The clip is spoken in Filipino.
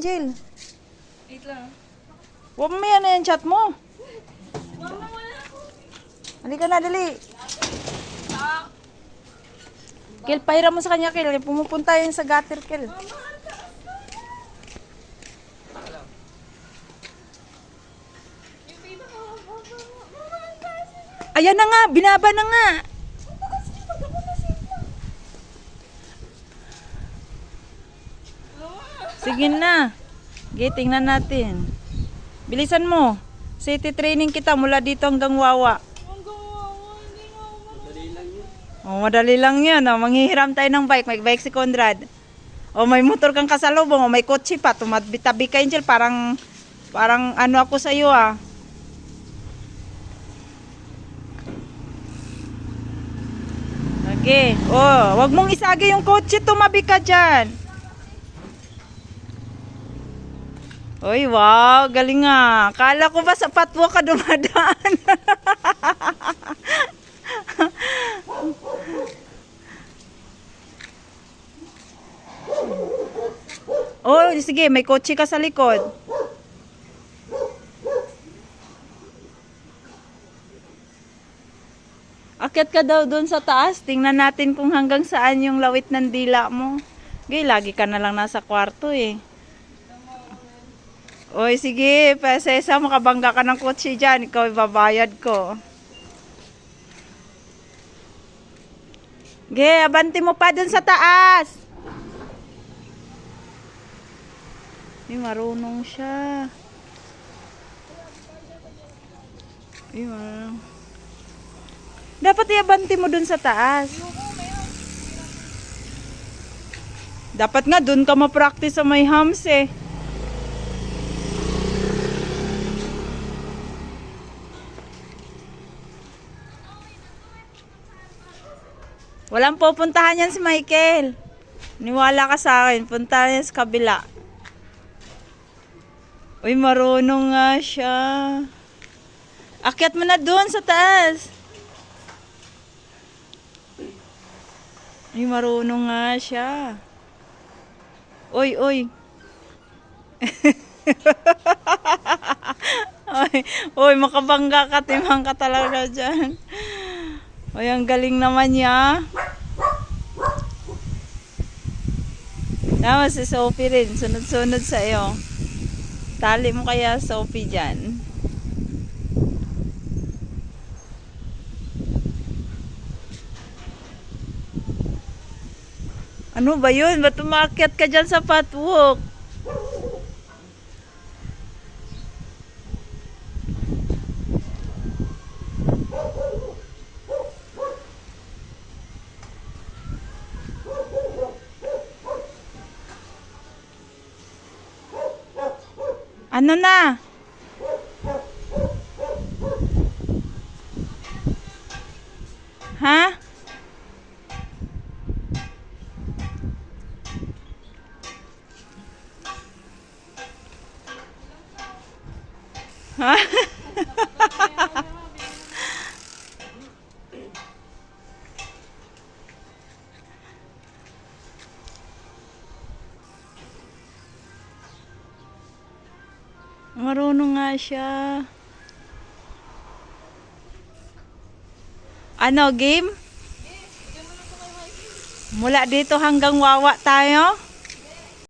Angel. Wait lang. Huwag mo yan na yung chat mo. Mama, wala ako. Halika na, dali. Kel, pahiram mo sa kanya, Kel. Pumupunta yun sa gutter, Kel. Ayan na nga, binaba na nga. Ang taas niya. Pag ako nasimpa. Mama. Sige na. Sige, tingnan natin. Bilisan mo. City training kita mula dito hanggang Wawa. Oh, madali lang yan. Oh. Manghihiram tayo ng bike. May bike si Conrad. O may motor kang kasalubong. O may kotse pa. Tumabi-tabi ka, Angel. Parang, parang ano ako sa'yo ah. Sige. Oh, wag mong isagi yung kotse. Tumabi ka dyan. Uy, wow. Galing nga. Kala ko ba sa patwa ka dumadaan? Oh, sige, may kotse ka sa likod. Akyat ka daw doon sa taas. Tingnan natin kung hanggang saan yung lawit ng dila mo. Gay, lagi ka na lang nasa kwarto eh. Oy, sige, pasesa, makabangga ka ng kotse dyan. Ikaw ibabayad ko. Ge, abanti mo pa dun sa taas. Ay, marunong siya. Ay, marunong. Dapat iabanti mo dun sa taas. Dapat nga dun ka ma-practice sa may hams eh. Walang pupuntahan yan si Michael. Niwala ka sa akin. Punta yan sa kabila. Uy, marunong nga siya. Akyat mo na doon sa taas. Uy, marunong nga siya. Uy, uy. uy, uy, makabangga ka, timang ka talaga dyan. Uy, ang galing naman niya. Tama si Sophie rin. Sunod-sunod sa iyo. Tali mo kaya Sophie dyan. Ano ba yun? Ba't umakyat ka dyan sa patwalk? Ano na? Ha? Ha? Marunong nga siya. Ano, game? Mula dito hanggang wawa tayo?